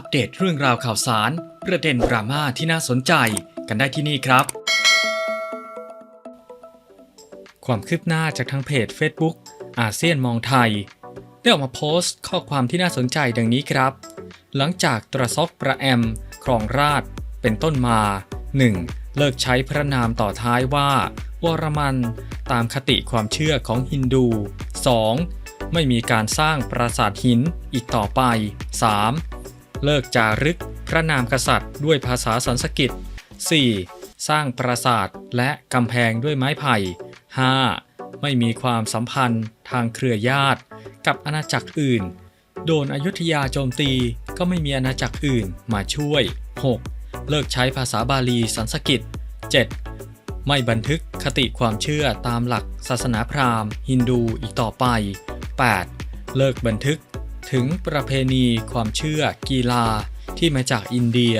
อัปเดตเรื่องราวข่าวสาร ประเด็นดราม่าที่น่าสนใจกันได้ที่นี่ครับ ความคืบหน้าจากทางเพจ Facebook อาเซียนมองไทย ได้ออกมาโพสต์ข้อความที่น่าสนใจดังนี้ครับ หลังจากตรซอกประแอม ครองราช เป็นต้นมา 1. เลิกใช้พระนามต่อท้ายว่า วรมัน ตามคติความเชื่อของฮินดู 2. ไม่มีการสร้างปราสาทหินอีกต่อไป 3. เลิกจารึกพระนามกษัตริย์ด้วยภาษาสันสกฤต 4. สร้างปราสาทและกำแพงด้วยไม้ไผ่ 5. ไม่มีความสัมพันธ์ทางเครือญาติ กับอาณาจักรอื่น โดนอยุธยาโจมตีก็ไม่มีอาณาจักรอื่นมาช่วย 6. เลิกใช้ภาษาบาลีสันสกฤต 7. ไม่บันทึกคติความเชื่อตามหลักศาสนาพราหมณ์ ฮินดูอีกต่อไป 8. เลิกบันทึก ถึงประเพณีความเชื่อกีฬาที่มาจากอินเดีย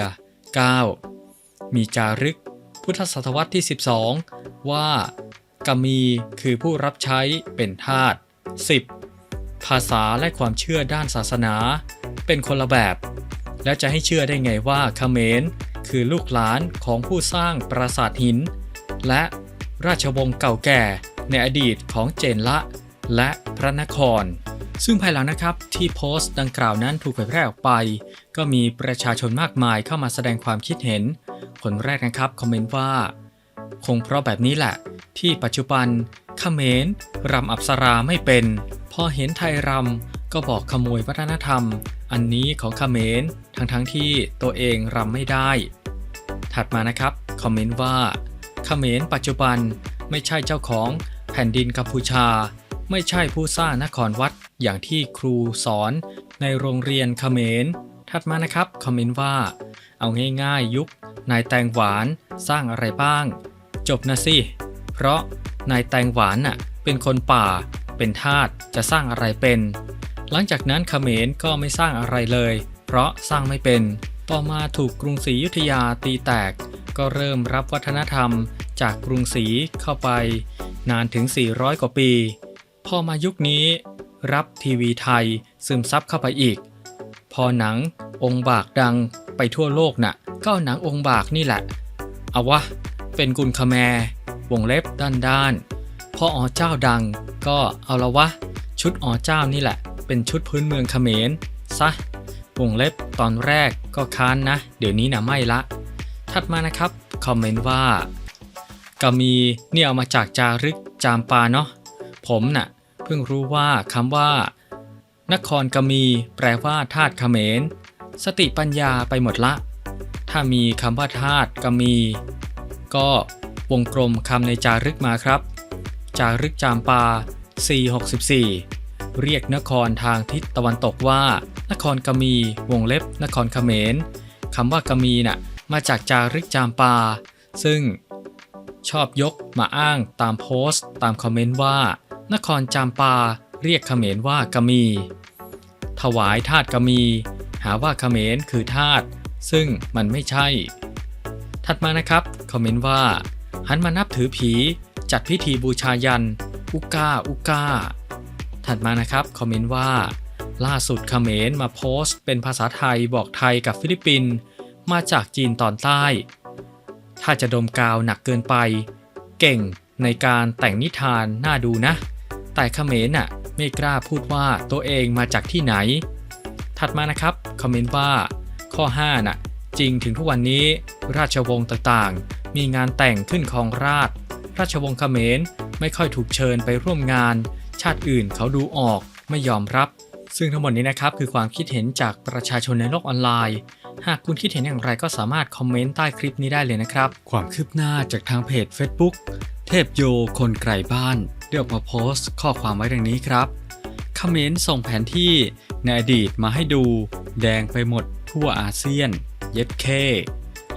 9. มีจารึก พุทธศตวรรษที่ 12 ว่ากามีคือผู้รับใช้เป็นทาส 10. ภาษาและความเชื่อด้านศาสนา เป็นคนละแบบ แล้วจะให้เชื่อได้ไงว่าเขมรคือลูกหลานของผู้สร้างปราสาทหิน และราชวงศ์เก่าแก่ในอดีตของเจนละ และพระนคร ซึ่งภายหลังนะครับที่โพสต์ดังกล่าวนั้นถูกเผยแพร่ออกไป ก็มีประชาชนมากมายเข้ามาแสดงความคิดเห็น คนแรกนะครับคอมเมนต์ว่า คงเพราะแบบนี้แหละ ที่ปัจจุบันเขมรรำอับสราไม่เป็น พอเห็นไทยรำก็บอกขโมยวัฒนธรรม อันนี้ของเขมรทั้งทั้งที่ตัวเองรำไม่ได้ ถัดมานะครับคอมเมนต์ว่าเขมรปัจจุบันไม่ใช่เจ้าของแผ่นดินกัมพูชา ไม่ใช่ผู้สร้างนครวัด อย่างที่ครูสอนในโรงเรียนเขมร ถัดมานะครับคอมเมนต์ว่า เอาง่ายๆยุคนายแตงหวานสร้างอะไรบ้าง จบนะสิ เพราะนายแตงหวานน่ะเป็นคนป่า เป็นทาสจะสร้างอะไรเป็น หลังจากนั้นเขมรก็ไม่สร้างอะไรเลย เพราะสร้างไม่เป็น ต่อมาถูกกรุงศรีอยุธยาตีแตก ก็เริ่มรับวัฒนธรรมจากกรุงศรีเข้าไป นานถึง 400 กว่าปี พอมายุคนี้ รับทีวีไทยซึมซับเข้าไปอีก พอหนังองค์บากดังไปทั่วโลกน่ะก็เอาหนังองค์บากนี่แหละ เอาวะ เป็นกุลคแมวงเล็บด้านด้านๆพออ๋อเจ้าดังก็เอาละวะ ชุดอ๋อเจ้านี่แหละ เป็นชุดพื้นเมืองเขมรซะวงเล็บตอนแรกก็ค้านนะ เดี๋ยวนี้นะไม่ละ ถัดมานะครับคอมเมนต์ว่ากามีนี่เอามาจากจารึกจามปาเนาะผมน่ะ พิ่งรู้ว่าคำว่า นครกมีแปลว่าทาสเขมร สติปัญญาไปหมดละ ถ้ามีคำว่าทาสกมี ก็วงกลมคำในจารึกมาครับ จารึกจามปา 464 เรียกนครทางทิศตะวันตกว่า นครกมี วงเล็บ นครเขมรคำว่ากมีน่ะมาจากจารึกจามปา ซึ่งชอบยกมาอ้างตามโพสต์ ตามคอมเมนต์ว่า นครจามปาเรียกเขมรว่ากามี ถวายทาสกามี หาว่าเขมรคือทาสซึ่งมันไม่ใช่ ถัดมานะครับคอมเมนต์ว่า หันมานับถือผี จัดพิธีบูชายัน อุก้าอุก้า ถัดมานะครับคอมเมนต์ว่า ล่าสุดเขมรมาโพสต์ เป็นภาษาไทยบอกไทยกับฟิลิปปินส์มาจากจีนตอนใต้ ถ้าจะดมกาวหนักเกินไป เก่งในการแต่งนิทานน่าดูนะ แต่เขมรน่ะไม่กล้าพูดว่าตัวเองมาจากที่ไหน ถัดมานะครับคอมเมนต์ว่าข้อ5น่ะจริงถึงทุกวันนี้ราชวงศ์ต่างๆ มีงานแต่งขึ้นของราช ราชวงศ์เขมรไม่ค่อยถูกเชิญไปร่วมงาน ชาติอื่นเขาดูออกไม่ยอมรับ ซึ่งทั้งหมดนี้นะครับคือความคิดเห็นจากประชาชนในโลกออนไลน์ หากคุณคิดเห็นอย่างไรก็สามารถคอมเมนต์ใต้คลิปนี้ได้เลยนะครับ ความคืบหน้าจากทางเพจ Facebook เทพโยคนไกลบ้าน ได้ออกมาโพสต์ข้อความไว้ดังนี้ครับคอมเขมรส่งแผนที่ในอดีตมาให้ดู แดงไปหมดทั่วอาเซียน เย็ดเค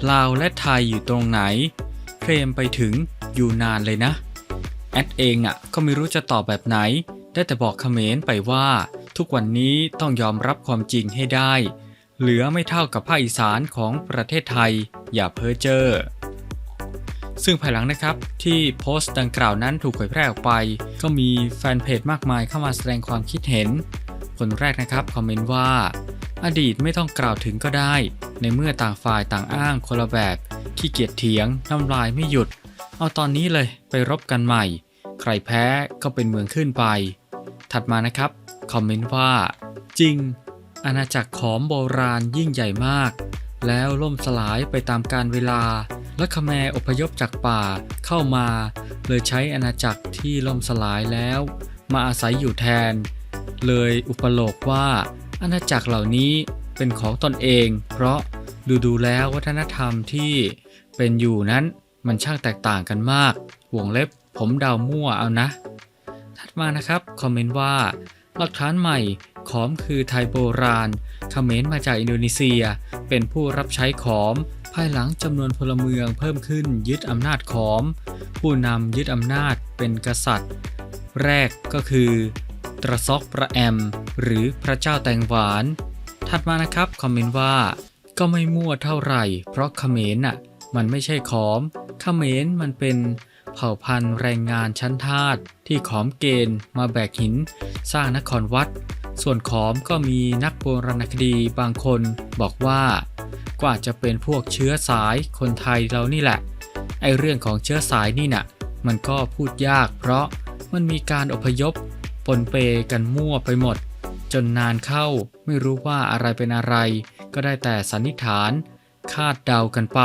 ลาวและไทยอยู่ตรงไหน เคลมไปถึงอยู่นานเลยนะ แอดเองอะก็ไม่รู้จะตอบแบบไหน ได้แต่บอกคอมเขมรไปว่า ทุกวันนี้ต้องยอมรับความจริงให้ได้ เหลือไม่เท่ากับภาคอีสานของประเทศไทย อย่าเพ้อเจ้อ ซึ่งภายหลังนะครับที่โพสต์ดังกล่าวนั้นถูกเผยแพร่ออกไป ก็มีแฟนเพจมากมายเข้ามาแสดงความคิดเห็น คนแรกนะครับคอมเมนต์ว่า อดีตไม่ต้องกล่าวถึงก็ได้ ในเมื่อต่างฝ่ายต่างอ้างคนละแบบขี้เกียจเถียงน้ำลายไม่หยุด เอาตอนนี้เลยไปรบกันใหม่ ใครแพ้ก็เป็นเมืองขึ้นไป ถัดมานะครับคอมเมนต์ว่า จริง อาณาจักรขอมโบราณยิ่งใหญ่มาก แล้วล่มสลายไปตามกาลเวลา และขแมอพยพจากป่าเข้ามา เลยใช้อาณาจักรที่ล่มสลายแล้ว มาอาศัยอยู่แทน เลยอุปโลกว่าอาณาจักรเหล่านี้เป็นของตนเอง เพราะดูดูแล้ววัฒนธรรมที่เป็นอยู่นั้นมันช่างแตกต่างกันมาก วงเล็บผมเดามั่วเอานะ ถัดมานะครับ คอมเมนต์ว่า หลักฐานใหม่ขอมคือไทยโบราณเขมรมาจากอินโดนีเซีย เป็นผู้รับใช้ขอม ภายหลังจำนวนพลเมืองเพิ่มขึ้นยึดอำนาจขอม ผู้นำยึดอำนาจเป็นกษัตริย์ แรกก็คือ ตรซอกประแอม หรือพระเจ้าแตงหวาน ถัดมานะครับคอมเมนต์ว่าก็ไม่มั่วเท่าไหร่ เพราะเขมรน่ะมันไม่ใช่ขอมเขมรมันเป็นเผ่าพันธุ์แรงงานชั้นทาสที่ขอมเกณฑ์มาแบกหิน สร้างนครวัด ส่วนขอมก็มีนักโบราณคดีบางคนบอกว่า ก็อาจจะเป็นพวกเชื้อสายคนไทยเรานี่แหละ ไอเรื่องของเชื้อสายนี่น่ะ มันก็พูดยาก เพราะมันมีการอพยพปนเปกันมั่วไปหมด จนนานเข้าไม่รู้ว่าอะไรเป็นอะไร ก็ได้แต่สันนิษฐาน คาดเดากันไป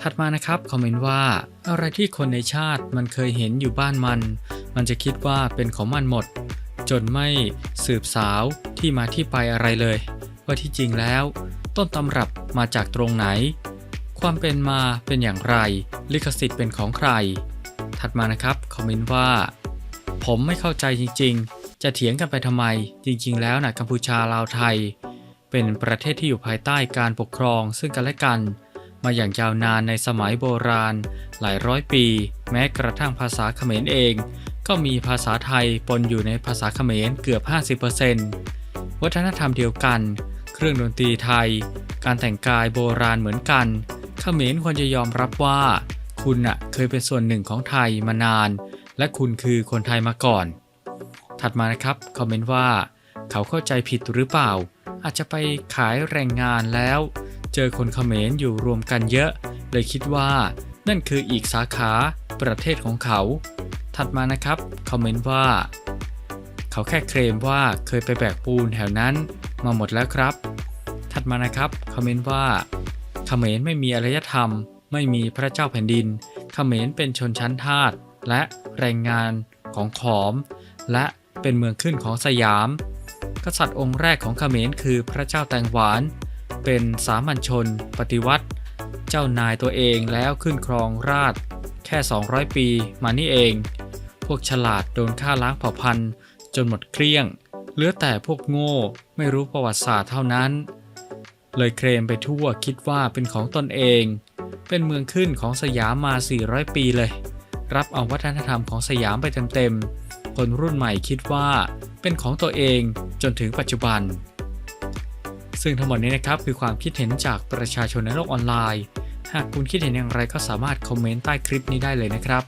ถัดมานะครับคอมเมนต์ว่า อะไรที่คนในชาติมันเคยเห็นอยู่บ้านมัน มันจะคิดว่าเป็นของมันหมด จนไม่สืบสาวที่มาที่ไปอะไรเลย ว่าที่จริงแล้ว ต้นตำรับมาจากตรงไหน ความเป็นมาเป็นอย่างไร ลิขสิทธิ์เป็นของใคร ถัดมานะครับคอมเมนต์ว่า ผมไม่เข้าใจจริงๆ จะเถียงกันไปทำไม จริงๆ แล้วนะกัมพูชาลาวไทย เป็นประเทศที่อยู่ภายใต้การปกครองซึ่งกันและกัน มาอย่างยาวนานในสมัยโบราณ หลายร้อยปี แม้กระทั่งภาษาเขมรเองก็มีภาษาไทยปนอยู่ในภาษาเขมรเกือบ 50%วัฒนธรรมเดียวกัน เครื่องดนตรีไทย การแต่งกายโบราณเหมือนกันเขมรควรจะยอมรับว่า คุณน่ะเคยเป็นส่วนหนึ่งของไทยมานาน และคุณคือคนไทยมาก่อน ถัดมานะครับคอมเมนต์ว่า เขาเข้าใจผิดหรือเปล่า อาจจะไปขายแรงงานแล้ว เจอคนเขมรอยู่รวมกันเยอะ เลยคิดว่านั่นคืออีกสาขาประเทศของเขา ถัดมานะครับคอมเมนต์ว่า เขาแค่เคลมว่าเคยไปแบกปูนแถวนั้น มาหมดแล้วครับ ถัดมานะครับคอมเมนต์ว่าเขมรไม่มีอารยธรรม ไม่มีพระเจ้าแผ่นดินเขมรเป็นชนชั้นทาสและแรงงานของขอม และเป็นเมืองขึ้นของสยาม กษัตริย์องค์แรกของเขมรคือพระเจ้าแตงหวาน เป็นสามัญชน ปฏิวัติ เจ้านายตัวเองแล้วขึ้นครองราชแค่ 200 ปีมานี่เอง พวกฉลาดโดนฆ่าล้างเผ่าพันธุ์ จนหมดเกลี้ยง เหลือแต่พวกโง่ ไม่รู้ประวัติศาสตร์เท่านั้น เลยเคลมไปทั่วคิดว่าเป็นของตนเอง เป็นเมืองขึ้นของสยามมา 400 ปีเลย รับเอาวัฒนธรรมของสยามไปเต็มๆ คนรุ่นใหม่คิดว่าเป็นของตัวเองจนถึงปัจจุบัน ซึ่งทั้งหมดนี้นะครับคือความคิดเห็นจากประชาชนในโลกออนไลน์ หากคุณคิดเห็นอย่างไรก็สามารถคอมเมนต์ใต้คลิปนี้ได้เลยนะครับ